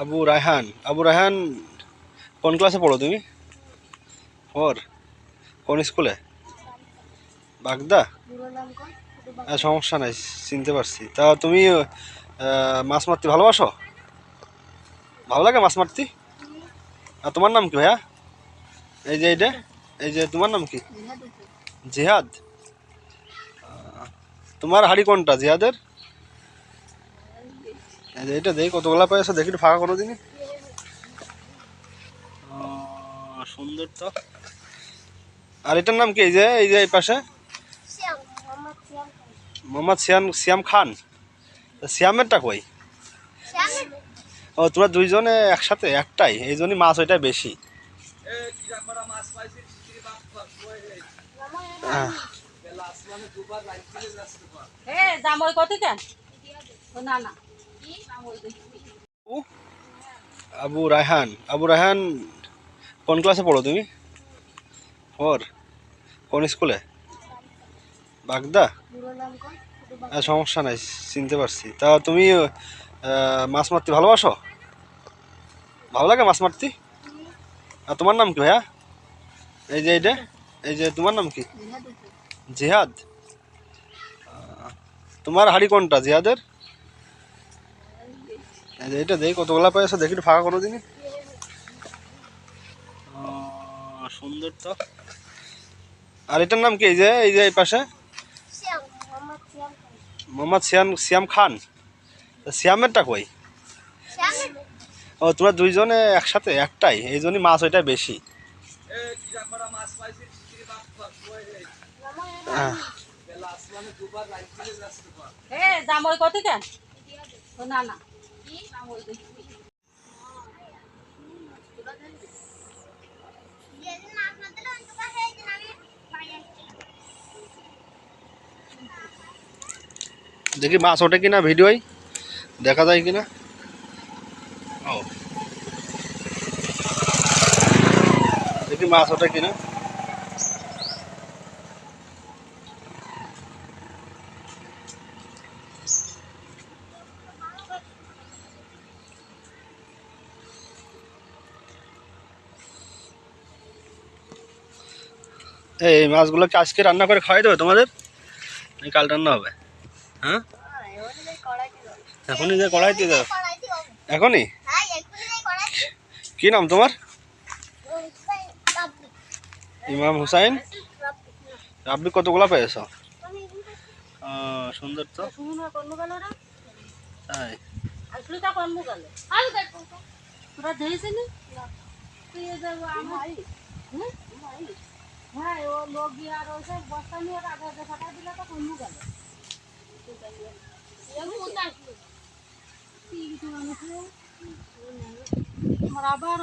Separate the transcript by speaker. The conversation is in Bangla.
Speaker 1: আবু রায়হান। আবু রায়হান কোন ক্লাসে পড়ো তুমি? ওর কোন স্কুলে বাগদা? হ্যাঁ সমস্যা নাই, চিনতে পারছি। তা তুমি মাছ মারতে ভালোবাসো? ভালো লাগে মাছ মারতে? আর তোমার নাম কি ভাইয়া? এই যে এইটা? এই যে তোমার নাম কি? জিহাদ। তোমার হাড়ি কোনটা, জিহাদের? এটা দেখি কতগুলা পেয়েছ দেখি একটু ফাঁকা করো দিনই। সুন্দর তো। আর এটার নাম কি? এই যে এই যে এই পাশে? মোহাম্মদ সিয়াম সিয়াম খান। তা সিয়ামেরটা কই? ও তোমরা দুইজনে একসাথে একটাই। এই জন্যই মাছ ওইটাই বেশি। আহ,
Speaker 2: এ দাম ওই কত কেন না না।
Speaker 1: আবু রায়হান আবু রায়হান, কোন ক্লাসে পড়ো তুমি? ওর কোন স্কুলে বাগদা? হ্যাঁ সমস্যা নাই, চিনতে পারছি। তা তুমি মাছ মারতে ভালোবাসো? ভালো লাগে মাছ মারতে? আর তোমার নাম কি ভাইয়া? এই যে এইটা, এই যে তোমার নাম কি? জিহাদ। তোমার হাড়ি কোনটা, জিহাদের? এটা দেখি কতগুলা পেয়েছ দেখি একটু ফাঁকা করো দিনই। সুন্দর তো। আর এটার নাম কি এই যে এই যে এই পাশে? মোহাম্মদ সিয়াম সিয়াম খান। তা সিয়ামেরটা কই? ও তোমরা দুইজনে একসাথে একটাই এই জন্যই মাছ ওইটাই বেশি। আহ,
Speaker 2: দাম ওই কত কেন না না। দেখি।
Speaker 1: মাছ ওঠে কিনা ভিডিওয় দেখা যায় কিনা ও দেখি মাছ ওঠে কিনা এই এই মাছগুলো কি আজকে রান্না করে খাওয়াই দেবে তোমাদের? কাল রান্না হবে। হ্যাঁ? এখনই যে কড়াই দিয়ে দাও। এখনই? কি নাম তোমার? ইমাম হুসাইন। আপনি কতগুলা পেয়েছ? সুন্দর তো। তাই।
Speaker 2: তুই এই যে আমার। ও, লোক গিয়ে আর ওই সব বস্তা নিয়ে আগে আগে ফাটা দিলে তো কোন গেল। আবার